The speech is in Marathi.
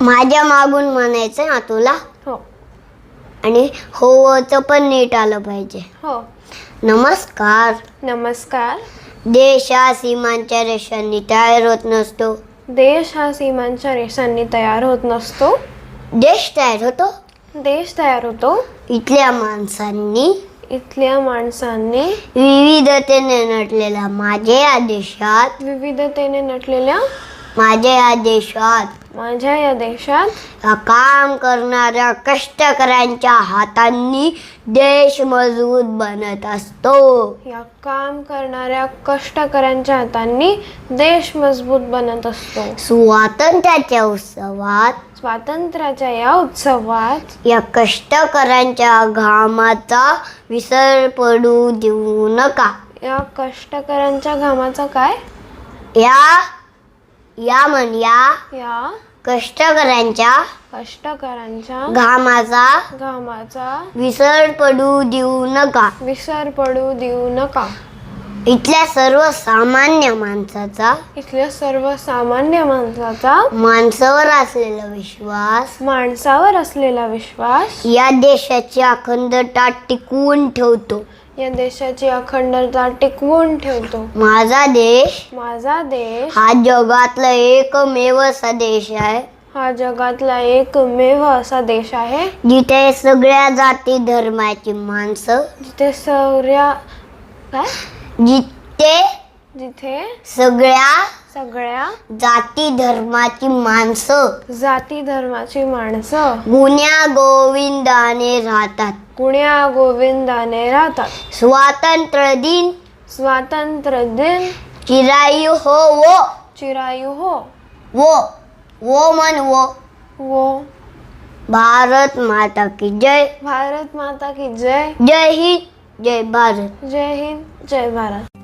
माझ्या मागून म्हणायचं ना तुला? हो. आणि होचं पण नीट आलं पाहिजे. हो. नमस्कार. नमस्कार. देश हा सीमांच्या रेषांनी तयार होत नसतो. देश हा सीमांच्या रेषांनी तयार होत नसतो. देश तयार होतो? देश तयार होतो. इथल्या माणसांनी. इथल्या माणसांनी. विविधतेने नटलेल्या माझ्या या देशात विविधतेने नटलेल्या माझ्या या देशात माझ्या या देशात या काम करणाऱ्या कष्टकऱ्यांच्या हातांनी देश मजबूत बनत असतो. या काम करणाऱ्या कष्टकऱ्यांच्या हातांनी देश मजबूत बनत असतो. स्वातंत्र्याच्या उत्सवात स्वातंत्र्याच्या या उत्सवात या कष्टकऱ्यांच्या घामाचा विसर पडू देऊ नका. या कष्टकऱ्यांच्या घामाचा काय? या या म्हण या. या. कष्टकऱ्यांच्या कष्टकऱ्यांच्या घामाचा घामाचा विसर पडू देऊ नका. विसर पडू देऊ नका. इथल्या सर्वसामान्य माणसाचा इथल्या सर्वसामान्य माणसाचा माणसावर असलेला विश्वास माणसावर असलेला विश्वास या देशाची अखंडता टिकवून ठेवतो. या देशाची अखंडता टिकवून ठेवतो. माझा देश माझा देश हा जगातला एकमेव असा देश आहे. हा जगातला एकमेव असा देश आहे. जिथे सगळ्या जाती धर्माची माणसं जिथे सौर्या काय? जिथे जिथे सगळ्या सगळ्या? जाती धर्माची माणसं. जाती धर्माची माणसं. गुन्या गोविंदाने राहतात. गुण्या गोविंदाने राहतात. स्वातंत्र्य दिन. स्वातंत्र्य दिन. चिरायू हो वो. चिरायू हो. वो वो मन वो. वो. भारत माता की जय. भारत माता की जय. जय हिंद जय भारत. जय हिंद जय भारत.